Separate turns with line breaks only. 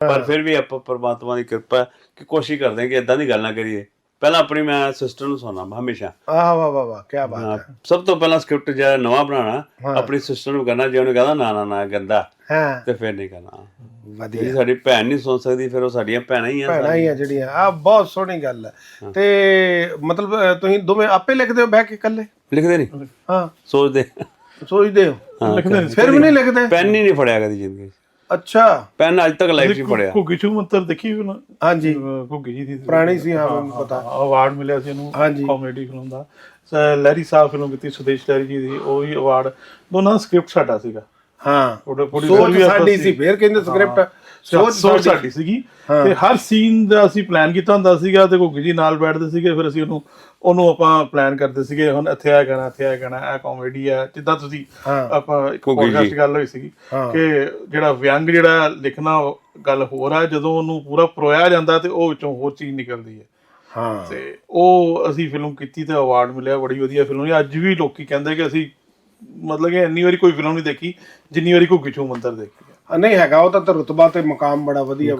ਪਰ ਫਿਰ ਵੀ ਆਪਾਂ ਪਰਮਾਤਮਾ ਦੀ ਕਿਰਪਾ ਕਿ ਕੋਸ਼ਿਸ਼ ਕਰਦੇ ਹਾਂ ਕਿ ਇਦਾਂ ਦੀ ਗੱਲ ਨਾ ਕਰੀਏ। ਪਹਿਲਾਂ ਆਪਣੀ ਮੈਂ ਸਿਸਟਰ ਨੂੰ ਸੁਣਾਉਂਦਾ ਹਮੇਸ਼ਾ।
ਆਹ ਵਾਹ ਵਾਹ ਵਾਹ ਕੀ ਬਾਤ
ਹਾਂ, ਸਭ ਤੋਂ ਪਹਿਲਾਂ ਸਕ੍ਰਿਪਟ ਜਿਹੜਾ ਨਵਾਂ ਬਣਾਉਣਾ ਆਪਣੀ ਸਿਸਟਰ ਨੂੰ ਕਰਨਾ ਜੇ ਉਹਨੇ ਕਹਦਾ ਨਾ ਨਾ ਨਾ ਗੰਦਾ
ਹਾਂ।
ਤੇ ਫਿਰ ਨਹੀਂ ਕਰਨਾ।
ਵਧੀਆ।
ਜਿਹੜੀ ਸਾਡੀ ਭੈਣ ਨਹੀਂ ਸੁਣ ਸਕਦੀ ਫਿਰ ਉਹ ਸਾਡੀਆਂ ਭੈਣਾਂ ਹੀ ਆ
ਭੈਣਾਂ ਹੀ ਆ ਜਿਹੜੀਆਂ। ਆ ਬਹੁਤ ਸੋਹਣੀ ਗੱਲ ਹੈ। ਤੇ ਮਤਲਬ ਤੁਸੀਂ ਦੋਵੇਂ ਆਪੇ ਲਿਖਦੇ ਹੋ ਬਹਿ ਕੇ ਇਕੱਲੇ?
ਲਿਖਦੇ ਨਹੀਂ।
ਹਾਂ।
ਸੋਚਦੇ।
ਸੋਚਦੇ ਹੋ?
ਲਿਖਦੇ
ਫਿਰ ਵੀ ਨਹੀਂ ਲਿਖਦੇ?
ਪੈਨ ਹੀ ਨਹੀਂ ਫੜਿਆ ਕਦੀ ਜ਼ਿੰਦਗੀ 'ਚ।
ਅੱਛਾ।
ਪੈਨ ਅੱਜ ਤੱਕ ਲਾਈਫ 'ਚ ਨਹੀਂ ਫੜਿਆ
ਘੁੱਗੀ ਚੂ ਮੰਤਰ ਦੇਖੀ ਵੀ ਨਾ?
ਹਾਂਜੀ।
ਅਹ ਘੁੱਗੀ ਜੀ ਦੀ
ਪੁਰਾਣੀ ਸੀ ਹਾਂ ਮੈਨੂੰ ਪਤਾ।
ਅਵਾਰਡ ਮਿਲਿਆ ਸੀ ਇਹਨੂੰ। ਕਾਮੇਡੀ ਫਿਲਮ ਦਾ। ਸ- ਲਹਿਰੀ ਸਾਹਿਬ ਫਿਲਮ ਕੀਤੀ ਸੁਦੇਸ਼ ਲਹਿਰੀ ਜੀ ਦੀ ਉਹ ਹੀ ਅਵਾਰਡ ਦੋਨਾਂ ਦਾ ਸਕ੍ਰਿਪਟ ਸਾਡਾ ਸੀਗਾ।
ਹਾਂ।
ਉਹਦਾ
ਸੋਚ
ਵੀ
ਸਾਡੀ ਸੀ ਫਿਰ ਕਹਿੰਦੇ ਸਕ੍ਰਿਪਟ
ਸੋਚ ਸੋਚ ਸਾਡੀ ਸੀਗੀ ਤੇ ਹਰ ਸੀਨ ਦਾ ਅਸੀਂ ਪਲਾਨ ਕੀਤਾ ਹੁੰਦਾ ਸੀਗਾ ਤੇ ਘੁੱਗੀ ਜੀ ਨਾਲ ਬੈਠਦੇ ਸੀਗੇ ਫਿਰ ਅਸੀਂ ਉਹਨੂੰ ਉਹਨੂੰ ਆਪਾਂ ਪਲਾਨ ਕਰਦੇ ਸੀਗੇ ਹੁਣ ਇੱਥੇ ਆ ਗਾਣਾ ਇੱਥੇ ਆ ਗਾਣਾ ਇਹ ਕਾਮੇਡੀ ਹੈ ਜਿੱਦਾਂ ਤੁਸੀਂ। ਆਪਾਂ ਇੱਕ। ਪੋਡਕਾਸਟ ਗੱਲ ਹੋਈ ਸੀਗੀ। ਕਿ ਜਿਹੜਾ ਵਿਅੰਗ ਜਿਹੜਾ ਲਿਖਣਾ ਗੱਲ ਹੋਰ ਆ ਜਦੋਂ ਉਹਨੂੰ ਪੂਰਾ ਪਰੋਇਆ ਜਾਂਦਾ ਤੇ ਉਹ ਵਿੱਚੋਂ ਹੋਰ ਚੀਜ਼ ਨਿਕਲਦੀ ਹੈ
ਹਾਂ
ਤੇ ਉਹ ਅਸੀਂ ਫਿਲਮ ਕੀਤੀ ਤੇ ਅਵਾਰਡ ਮਿਲਿਆ ਬੜੀ ਵਧੀਆ ਫਿਲਮ ਹੈ ਅੱਜ ਵੀ ਲੋਕੀ ਕਹਿੰਦੇ ਕਿ ਅਸੀਂ ਮਤਲਬ ਕਿ ਇੰਨੀ ਵਾਰੀ ਕੋਈ ਫਿਲਮ ਨਹੀਂ ਦੇਖੀ ਜਿੰਨੀ ਵਾਰੀ ਘੁੱਗੀ ਚੂ ਮੰਤਰ ਦੇਖੀ ਹੈ
ਨਹੀਂ ਹੈਗਾ ਉਹ ਤਾਂ ਤਾਂ ਰੁਤਬਾ ਤੇ ਮੁਕਾਮ ਬੜਾ ਵਧੀਆ